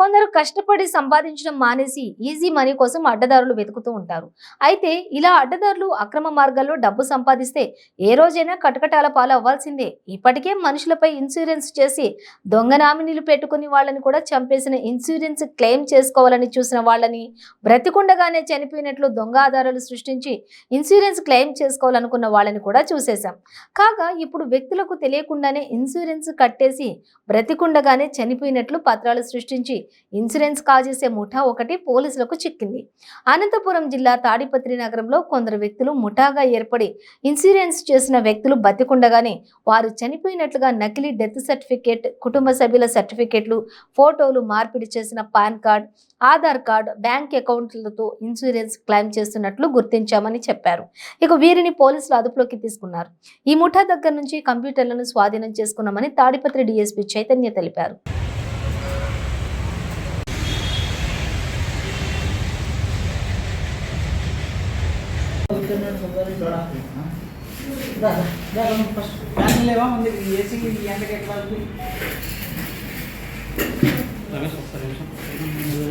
కొందరు కష్టపడి సంపాదించడం మానేసి ఈజీ మనీ కోసం అడ్డదారులు వెతుకుతూ ఉంటారు. అయితే ఇలా అడ్డదారులు అక్రమ మార్గాల్లో డబ్బు సంపాదిస్తే ఏ రోజైనా కటకటాల పాలు అవ్వాల్సిందే. ఇప్పటికే మనుషులపై ఇన్సూరెన్స్ చేసి దొంగ నామినీలు పెట్టుకుని వాళ్ళని కూడా చంపేసిన ఇన్సూరెన్స్ క్లెయిమ్ చేసుకోవాలని చూసిన వాళ్ళని బ్రతికుండగానే చనిపోయినట్లు దొంగ ఆధారాలు సృష్టించి ఇన్సూరెన్స్ క్లెయిమ్ చేసుకోవాలనుకున్న వాళ్ళని కూడా చూసేశాం. కాగా ఇప్పుడు వ్యక్తులకు తెలియకుండానే ఇన్సూరెన్స్ కట్టేసి బ్రతికుండగానే చనిపోయినట్లు పత్రాలు సృష్టించి ఇన్సూరెన్స్ కాజేసే ముఠా ఒకటి పోలీసులకు చిక్కింది. అనంతపురం జిల్లా తాడిపత్రి నగరంలో కొందరు వ్యక్తులు ముఠాగా ఏర్పడి ఇన్సూరెన్స్ చేసిన వ్యక్తులు బతికుండగానే వారు చనిపోయినట్లుగా నకిలీ డెత్ సర్టిఫికేట్ కుటుంబ సభ్యుల సర్టిఫికేట్లు ఫోటోలు మార్పిడి చేసిన pan card Aadhaar card bank అకౌంట్లతో insurance claim చేస్తున్నట్లు గుర్తించామని చెప్పారు. ఇక వీరిని పోలీసులు అదుపులోకి తీసుకున్నారు. ఈ ముఠా దగ్గర నుంచి కంప్యూటర్లను స్వాధీనం చేసుకున్నామని తాడిపత్రి డీఎస్పీ చైతన్య తెలిపారు. ఫ్యాన్ లేవా ఉంది ఏసీ ఎండకి ఎట్లా ఉంది?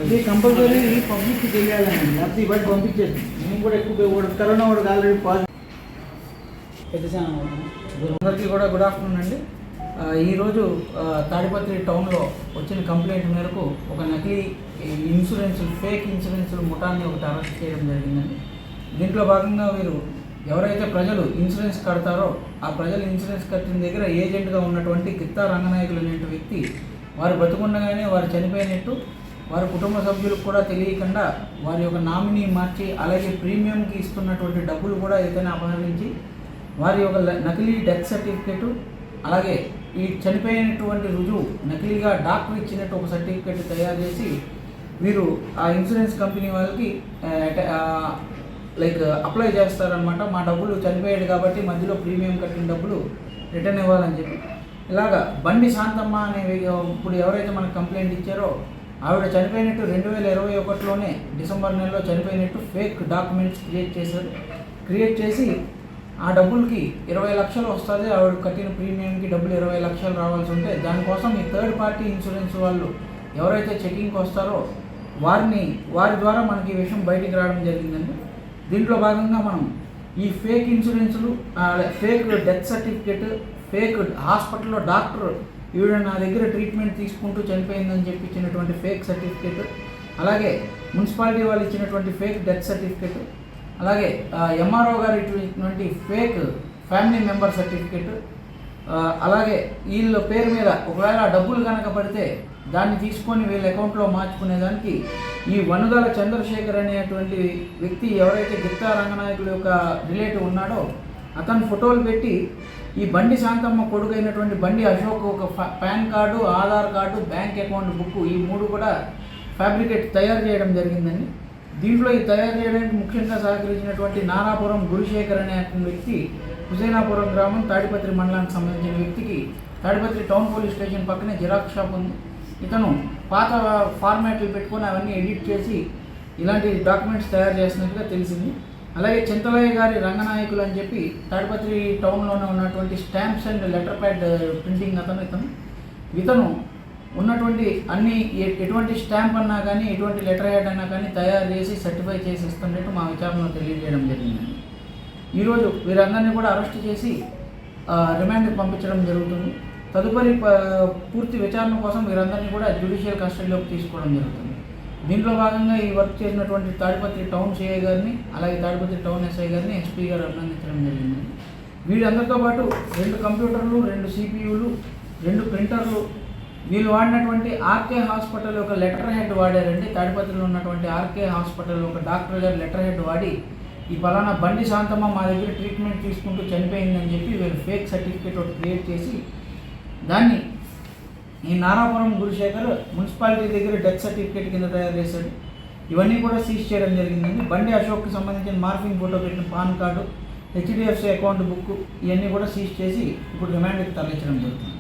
ఇది కంపల్సరీ పబ్లిక్ తెలియాలండి లేకపోతే ఇవాళ పంపించేది. నేను కూడా ఎక్కువ కూడా కరోనా కూడా ఆల్రెడీ పాజిటివ్ అందరికీ కూడా గుడ్ ఆఫ్టర్నూన్ అండి. ఈరోజు తాడిపత్రి టౌన్లో వచ్చిన కంప్లైంట్ మేరకు ఒక నకిలీ ఇన్సూరెన్స్ ఫేక్ ఇన్సూరెన్స్ ముఠాన్ని ఒకటి అరెస్ట్ చేయడం జరిగిందండి. దీంట్లో భాగంగా వీరు ఎవరైతే ప్రజలు ఇన్సూరెన్స్ కడతారో ఆ ప్రజలు ఇన్సూరెన్స్ కట్టిన దగ్గర ఏజెంట్గా ఉన్నటువంటి కిత్తా రంగనాయకులు అనే వ్యక్తి వారు బ్రతుకుండగానే వారు చనిపోయినట్టు వారి కుటుంబ సభ్యులకు కూడా తెలియకుండా వారి యొక్క నామినీ మార్చి అలాగే ప్రీమియంకి ఇస్తున్నటువంటి డబ్బులు కూడా ఏదైనా అపహరించి వారి యొక్క ల- నకిలీ డెత్ సర్టిఫికేటు అలాగే ఈ చనిపోయినటువంటి రుజువు నకిలీగా డాక్టర్ ఇచ్చినట్టు ఒక సర్టిఫికేట్ తయారు చేసి వీరు ఆ ఇన్సూరెన్స్ కంపెనీ వాళ్ళకి లైక్ అప్లై చేస్తారనమాట మా డబ్బులు చనిపోయాడు కాబట్టి మధ్యలో ప్రీమియం కట్టిన డబ్బులు రిటర్న్ ఇవ్వాలని చెప్పి. ఇలాగా బండి శాంతమ్మ అనే ఇప్పుడు ఎవరైతే మనకు కంప్లైంట్ ఇచ్చారో ఆవిడ చనిపోయినట్టు రెండు వేల ఇరవై ఒకటిలోనే డిసెంబర్ నెలలో చనిపోయినట్టు ఫేక్ డాక్యుమెంట్స్ క్రియేట్ చేశారు. క్రియేట్ చేసి ఆ డబ్బులకి ఇరవై లక్షలు వస్తుంది. ఆవిడ కట్టిన ప్రీమియంకి డబ్బులు ఇరవై లక్షలు రావాల్సి ఉంటే దానికోసం ఈ థర్డ్ పార్టీ ఇన్సూరెన్స్ వాళ్ళు ఎవరైతే చెకింగ్కి వస్తారో వారిని వారి ద్వారా మనకి ఈ విషయం బయటికి రావడం జరిగిందండి. దీంట్లో భాగంగా మనం ఈ ఫేక్ ఇన్సూరెన్సులు ఫేక్ డెత్ సర్టిఫికేట్ ఫేక్ హాస్పిటల్లో డాక్టర్ ఈవిడ నా దగ్గర ట్రీట్మెంట్ తీసుకుంటూ చనిపోయిందని చెప్పి ఇచ్చినటువంటి ఫేక్ సర్టిఫికేట్ అలాగే మున్సిపాలిటీ వాళ్ళు ఇచ్చినటువంటి ఫేక్ డెత్ సర్టిఫికేట్ అలాగే ఎంఆర్ఓ గారు ఇచ్చినటువంటి ఫేక్ ఫ్యామిలీ మెంబర్ సర్టిఫికేట్ అలాగే వీళ్ళ పేరు మీద ఒకవేళ డబ్బులు కనుక పడితే దాన్ని తీసుకొని వీళ్ళ అకౌంట్లో మార్చుకునేదానికి ఈ వనుగల చంద్రశేఖర్ అనేటువంటి వ్యక్తి ఎవరైతే గిత్తా రంగనాయకుడు యొక్క రిలేటివ్ ఉన్నాడో అతను ఫోటోలు పెట్టి ఈ బండి శాంతమ్మ కొడుకైనటువంటి బండి అశోక్ ఒక ఫా- pan card Aadhaar card bank account book ఈ మూడు కూడా ఫ్యాబ్రికేట్ తయారు చేయడం జరిగిందని దీంట్లో ఈ తయారు చేయడానికి ముఖ్యంగా సహకరించినటువంటి నారాపురం గురుశేఖర్ అనే వ్యక్తి హుసేనాపురం గ్రామం తాడిపత్రి మండలానికి సంబంధించిన వ్యక్తికి తాడిపత్రి టౌన్ పోలీస్ స్టేషన్ పక్కనే జిరాక్స్ షాప్ ఉంది. ఇతను పాత ఫార్మాట్లు పెట్టుకొని అవన్నీ ఎడిట్ చేసి ఇలాంటి డాక్యుమెంట్స్ తయారు చేసినట్టుగా తెలిసింది. అలాగే చింతలయ్య గారి రంగనాయకులు అని చెప్పి తాడిపత్రి టౌన్లోనే ఉన్నటువంటి stamps and letter pad printing అతను ఇతను. ఇతను ఉన్నటువంటి అన్ని ఎటువంటి స్టాంప్ అన్నా కానీ ఎటువంటి లెటర్ హెడ్ అన్నా కానీ తయారు చేసి సర్టిఫై చేసి ఇస్తున్నట్టు మా విచారణలో తెలియజేయడం జరిగింది. ఈరోజు వీరందరినీ కూడా అరెస్ట్ చేసి రిమాండ్కి పంపించడం జరుగుతుంది. తదుపరి ప- పూర్తి విచారణ కోసం వీరందరినీ కూడా జ్యుడిషియల్ కస్టడీలోకి తీసుకోవడం జరుగుతుంది. దీంట్లో భాగంగా ఈ వర్క్ చేసినటువంటి తాడిపత్రి టౌన్ సిఐ గారిని అలాగే తాడిపత్రి టౌన్ ఎస్ఐ గారిని ఎస్పీ గారు అభినందించడం జరిగింది. వీళ్ళందరితో పాటు రెండు కంప్యూటర్లు రెండు సిపియులు రెండు ప్రింటర్లు వీళ్ళు వాడినటువంటి ఆర్కే హాస్పిటల్ ఒక లెటర్ హెడ్ వాడారండి. తాడిపత్రిలో ఉన్నటువంటి ఆర్కే హాస్పిటల్ ఒక డాక్టర్ గారు లెటర్ హెడ్ వాడి ఈ పలానా బండి శాంతమ్మ మా దగ్గర ట్రీట్మెంట్ తీసుకుంటూ చనిపోయిందని చెప్పి వీళ్ళు ఫేక్ సర్టిఫికేట్ ఒకటి క్రియేట్ చేసి దాన్ని ఈ నారాపురం గురుశేఖర్ మున్సిపాలిటీ దగ్గర డెత్ సర్టిఫికేట్ కింద తయారు చేశాడు. ఇవన్నీ కూడా సీజ్ చేయడం జరిగిందండి. బండి అశోక్కి సంబంధించిన మార్ఫింగ్ ఫోటో పెట్టిన pan card HDFC account book ఇవన్నీ కూడా సీజ్ చేసి ఇప్పుడు రిమాండ్కి తరలించడం జరుగుతుంది.